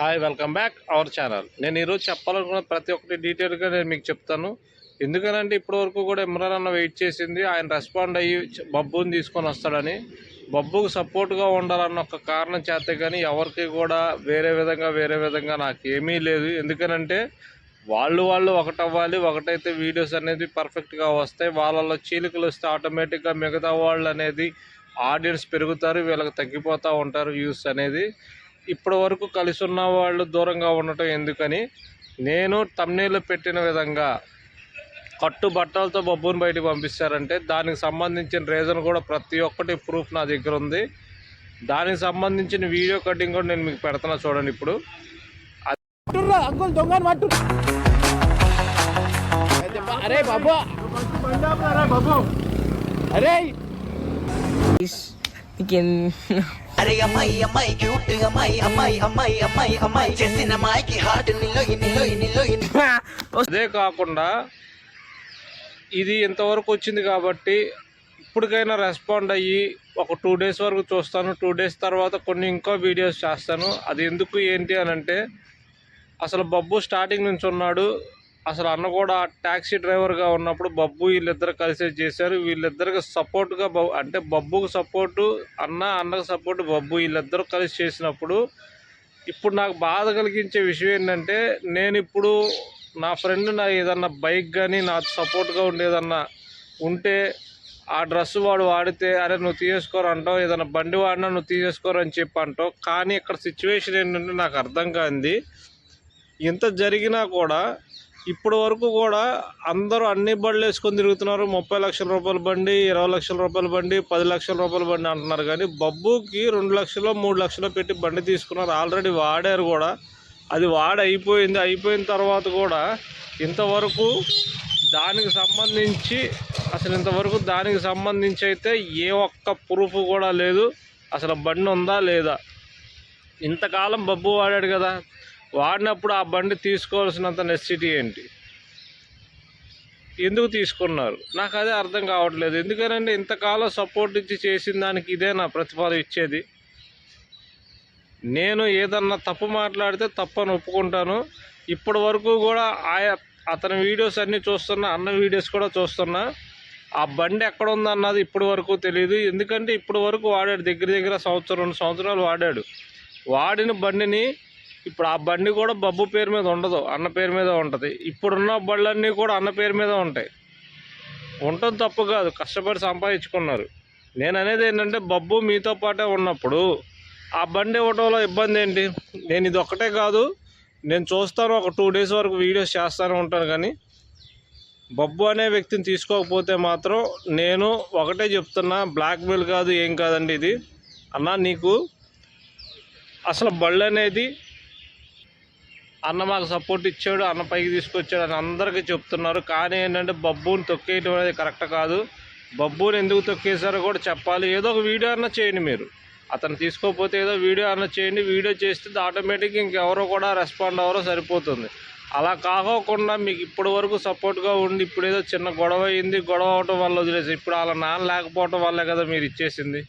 Hi welcome back our channel నేను ఈరోజు చెప్పాలనుకున్న ప్రతి ఒక్కటి డీటెయిల్గా నేను మీకు చెప్తాను. ఎందుకనంటే ఇప్పటి వరకు కూడా ఇమ్రాన్ అన్న వెయిట్ చేసింది. ఆయన రెస్పాండ్ అయ్యి బబ్బుని తీసుకొని వస్తాడని. బబ్బుకు సపోర్ట్గా ఉండాలన్న ఒక కారణం చేస్తే కానీ ఎవరికి కూడా వేరే విధంగా వేరే విధంగా నాకు ఏమీ లేదు. ఎందుకనంటే వాళ్ళు వాళ్ళు ఒకటవ్వాలి ఒకటైతే వీడియోస్ అనేది పర్ఫెక్ట్గా వస్తాయి. వాళ్ళలో చీలికలు వస్తే ఆటోమేటిక్గా మిగతా వాళ్ళు అనేది ఆడియన్స్ పెరుగుతారు వీళ్ళకి తగ్గిపోతూ ఉంటారు వ్యూస్ అనేది. ఇప్పటి వరకు కలిసి ఉన్న వాళ్ళు దూరంగా ఉండటం ఎందుకని నేను తమ్నేలో పెట్టిన విధంగా కట్టు బట్టలతో బబ్బుని బయటకు పంపిస్తారంటే దానికి సంబంధించిన రీజన్ కూడా ప్రతి ఒక్కటి ప్రూఫ్ నా దగ్గర ఉంది. దానికి సంబంధించిన వీడియో కటింగ్ కూడా నేను మీకు పెడుతున్నా చూడండి ఇప్పుడు. అంకుల్ దొంగని అరే బాబు. అరే అరే అమ్మాయి అమ్మాయి క్యూట్ అమ్మాయి అమ్మాయి అమ్మాయి అమ్మాయి అమ్మాయి చేసిన అమ్మాయికి హార్ట్ నిల్లో నిల్లో నిల్లో అదే కాకుండా ఇది ఇంతవరకు వచ్చింది కాబట్టి ఇప్పటికైనా రెస్పాండ్ అయ్యి ఒక టూ డేస్ వరకు చూస్తాను. టూ డేస్ తర్వాత కొన్ని ఇంకో వీడియోస్ చేస్తాను. అది ఎందుకు ఏంటి అని అంటే అసలు బబ్బు స్టార్టింగ్ నుంచి ఉన్నాడు. అసలు అన్న కూడా ట్యాక్సీ డ్రైవర్గా ఉన్నప్పుడు బబ్బు వీళ్ళిద్దరు కలిసి చేశారు. వీళ్ళిద్దరికి సపోర్ట్గా బబ్బు అంటే బబ్బుకు సపోర్టు అన్న అన్నకు సపోర్టు బబ్బు వీళ్ళిద్దరూ కలిసి చేసినప్పుడు ఇప్పుడు నాకు బాధ కలిగించే విషయం ఏంటంటే నేను ఇప్పుడు నా ఫ్రెండ్ నా ఏదన్నా బైక్ కానీ నా సపోర్ట్గా ఉండేదన్నా ఉంటే ఆ డ్రెస్ వాడు వాడితే అరే నువ్వు తీసేసుకోరు అంటావు. ఏదైనా బండి వాడినా నువ్వు తీసేసుకోరు అని చెప్పి అంటావు. కానీ ఇక్కడ సిచ్యువేషన్ ఏంటంటే నాకు అర్థం కాంది. ఇంత జరిగినా కూడా ఇప్పటి వరకు కూడా అందరూ అన్ని బండ్లు వేసుకొని తిరుగుతున్నారు. ముప్పై లక్షల రూపాయల బండి ఇరవై లక్షల రూపాయల బండి పది లక్షల రూపాయల బండి అంటున్నారు. కానీ బబ్బుకి రెండు లక్షలు మూడు లక్షలు పెట్టి బండి తీసుకున్నారు. ఆల్రెడీ వాడారు కూడా. అది వాడి అయిపోయింది అయిపోయిన తర్వాత కూడా ఇంతవరకు దానికి సంబంధించి అసలు ఇంతవరకు దానికి సంబంధించి అయితే ఏ ఒక్క ప్రూఫ్ కూడా లేదు. అసలు బండి ఉందా లేదా? ఇంతకాలం బబ్బు వాడాడు కదా. వాడినప్పుడు ఆ బండి తీసుకోవాల్సినంత నెసిటీ ఏంటి? ఎందుకు తీసుకున్నారు? నాకు అదే అర్థం కావట్లేదు. ఎందుకనంటే ఇంతకాలం సపోర్ట్ ఇచ్చి చేసిన దానికి ఇదే నా ప్రతిఫలం ఇచ్చేది. నేను ఏదన్నా తప్పు మాట్లాడితే తప్పని ఒప్పుకుంటాను. ఇప్పటి వరకు కూడా ఆయా అతని వీడియోస్ అన్నీ చూస్తున్నా అన్న వీడియోస్ కూడా చూస్తున్నా. ఆ బండి ఎక్కడ ఉందన్నది ఇప్పటి వరకు తెలియదు ఎందుకంటే ఇప్పటి వరకు వాడాడు. దగ్గర దగ్గర సంవత్సరం రెండు సంవత్సరాలు వాడాడు. వాడిన బండిని ఇప్పుడు ఆ బండి కూడా బబ్బు పేరు మీద ఉండదు అన్న పేరు మీద ఉంటుంది. ఇప్పుడున్న బళ్ళన్నీ కూడా అన్న పేరు మీద ఉంటాయి. ఉండటం తప్పు కాదు కష్టపడి సంపాదించుకున్నారు. నేను అనేది ఏంటంటే బబ్బు మీతో పాటే ఉన్నప్పుడు ఆ బండి ఇవ్వటంలో ఇబ్బంది ఏంటి? నేను ఇది ఒక్కటే కాదు నేను చూస్తాను ఒక టూ డేస్ వరకు వీడియోస్ చేస్తాను ఉంటాను కానీ బబ్బు అనే వ్యక్తిని తీసుకోకపోతే మాత్రం నేను ఒకటే చెప్తున్నా బ్లాక్ మెయిల్ కాదు ఏం కాదండి ఇది. అన్న నీకు అసలు బళ్ళు అనేది అన్న మాకు సపోర్ట్ ఇచ్చాడు అన్న పైకి తీసుకొచ్చాడు అని అందరికీ చెప్తున్నారు. కానీ ఏంటంటే బబ్బుని తొక్కేయడం అనేది కరెక్ట్ కాదు. బబ్బుని ఎందుకు తొక్కేశారో కూడా చెప్పాలి. ఏదో ఒక వీడియో అన్న చేయండి మీరు. అతను తీసుకోకపోతే ఏదో వీడియో అన్న చేయండి. వీడియో చేస్తే ఆటోమేటిక్గా ఇంకెవరో కూడా రెస్పాండ్ అవ్వరో సరిపోతుంది. అలా కాకోకుండా మీకు ఇప్పటి వరకు సపోర్ట్గా ఉండి ఇప్పుడు ఏదో చిన్న గొడవ అయింది గొడవ అవటం వల్ల వదిలేసి ఇప్పుడు వాళ్ళ నాన్న లేకపోవటం వల్లే కదా మీరు ఇచ్చేసింది.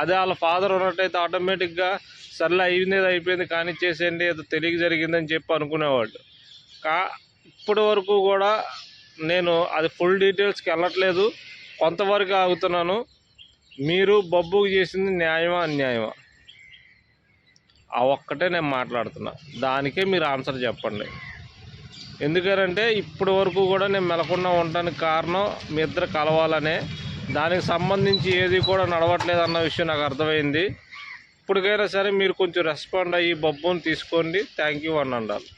అదే వాళ్ళ ఫాదర్ ఉన్నట్టయితే ఆటోమేటిక్గా సర్లే అయింది అయిపోయింది కానీ చేసేయండి ఏదో తెలియక జరిగిందని చెప్పి అనుకునేవాడు. కా ఇప్పటి వరకు కూడా నేను అది ఫుల్ డీటెయిల్స్కి వెళ్ళట్లేదు. కొంతవరకు ఆగుతున్నాను. మీరు బబ్బుకు చేసింది న్యాయమా అన్యాయమా? ఆ ఒక్కటే నేను మాట్లాడుతున్నా. దానికే మీరు ఆన్సర్ చెప్పండి. ఎందుకంటే ఇప్పటి వరకు కూడా నేను మెలకుండా ఉండడానికి కారణం మీ ఇద్దరు కలవాలనే. దానికి సంబంధించి ఏది కూడా నడవట్లేదు అన్న విషయం నాకు అర్థమైంది. ఎప్పటికైనా సరే మీరు కొంచెం రెస్పాండ్ అయ్యి బొబ్బుని తీసుకోండి. థ్యాంక్ యూ అని ఉండాలి